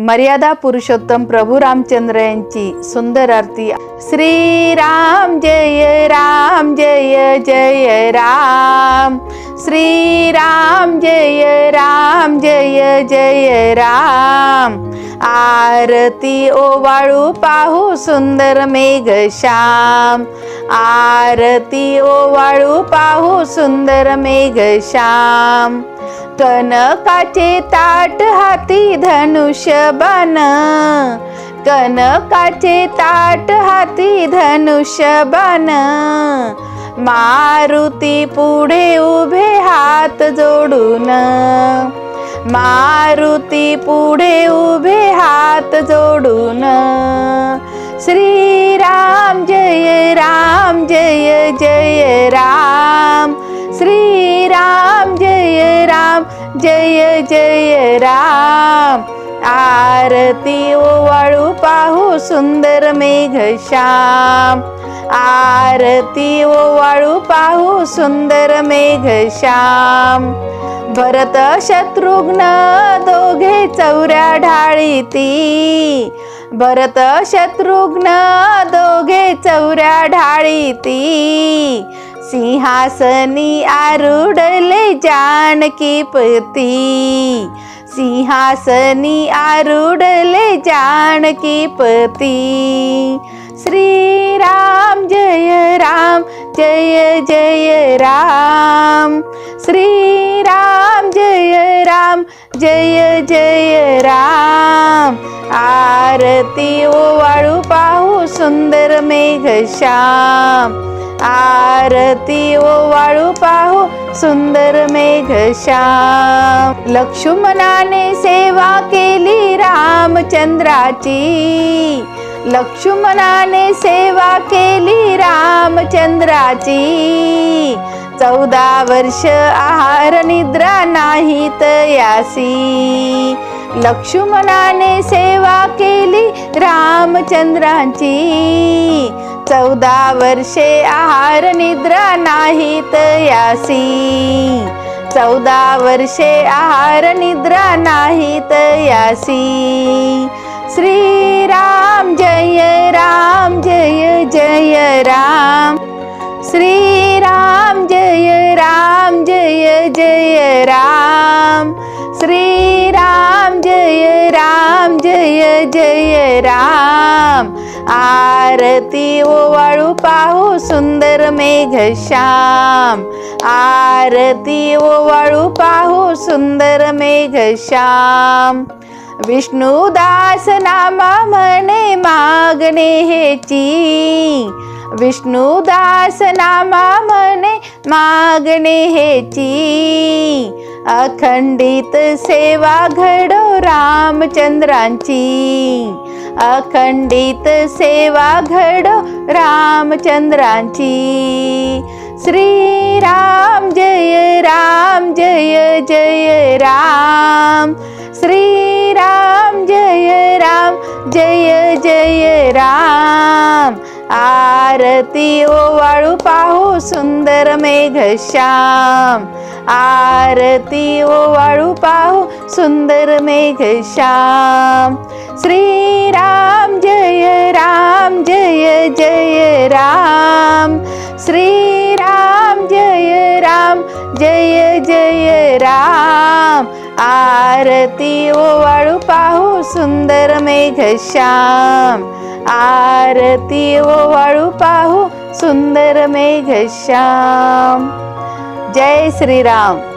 मर्यादा पुरुषोत्तम प्रभू रामचंद्र यांची सुंदर आरती. श्री राम जय राम जय जय राम. श्री राम जय राम जय जय राम. आरती ओवाळू पाहू सुंदर मेघ श्याम. आरती ओवाळू पाहू सुंदर मेघ श्याम. कनकाचे ताट हाती धनुष्य बाण कनकाचे ताट हाती धनुष्य बाण मारुती पुढे उभे हात जोडून। मारुती पुढे उभे हात जोडून। श्रीराम जय राम जय जय राम। जय जय राम. आरती ओवाळू पाहू सुंदर मेघ श्याम. आरती ओवाळू पाहू सुंदर मेघ श्याम. भरत शत्रुघ्न दोघे चौऱ्या ढाळीती. भरत शत्रुघ्न दोघे चौऱ्या ढाळीती. सिंहासनी आरुडले जानकी पती. सिंहासनी आरुडले जानकी पती. श्रीराम जय राम जय जय राम. श्रीराम जय राम जय जय राम. आरती ओवाळू पाहू सुंदर मेघ आरती ओ वाळू पाहू सुंदर मेघ श्याम. लक्ष्मणाने सेवा केली रामचंद्राची. लक्ष्मणाने सेवा केली रामचंद्राची. चौदा वर्ष आहार निद्रा नाहीत यासी. लक्ष्मणाने सेवा केली रामचंद्राची. चौदा वर्षे आहार निद्रा नाहीत यासी. चौदा वर्षे आहार निद्रा नाहीत यासी. श्रीराम जय राम जय जय राम. श्रीराम जय राम जय जय राम. श्रीराम जय राम जय जय राम. आरती ओवाळू पाहू सुंदर मेघ श्याम. आरती ओवाळू पाहू सुंदर मेघ श्याम. विष्णुदास नामा म्हणे मागणे हेची विष्णुदास नामा मने मागणे हेची. अखंडित सेवा घडो रामचंद्रांची. अखंडित सेवा घडो रामचंद्रांची. श्रीराम जय राम जय जय राम. श्रीराम जय राम जय जय राम. आरती ओवाळू पाहू सुंदर मेघ श्याम आरती ओवाळू पाहू सुंदर मेघ श्याम श्रीराम जय राम जय जय राम. श्रीराम जय राम जय जय राम. आरती ओवाळू पाहू सुंदर मेघ श्याम आरती ओवाळू पाहू सुंदर मेघ श्याम. जय श्रीराम.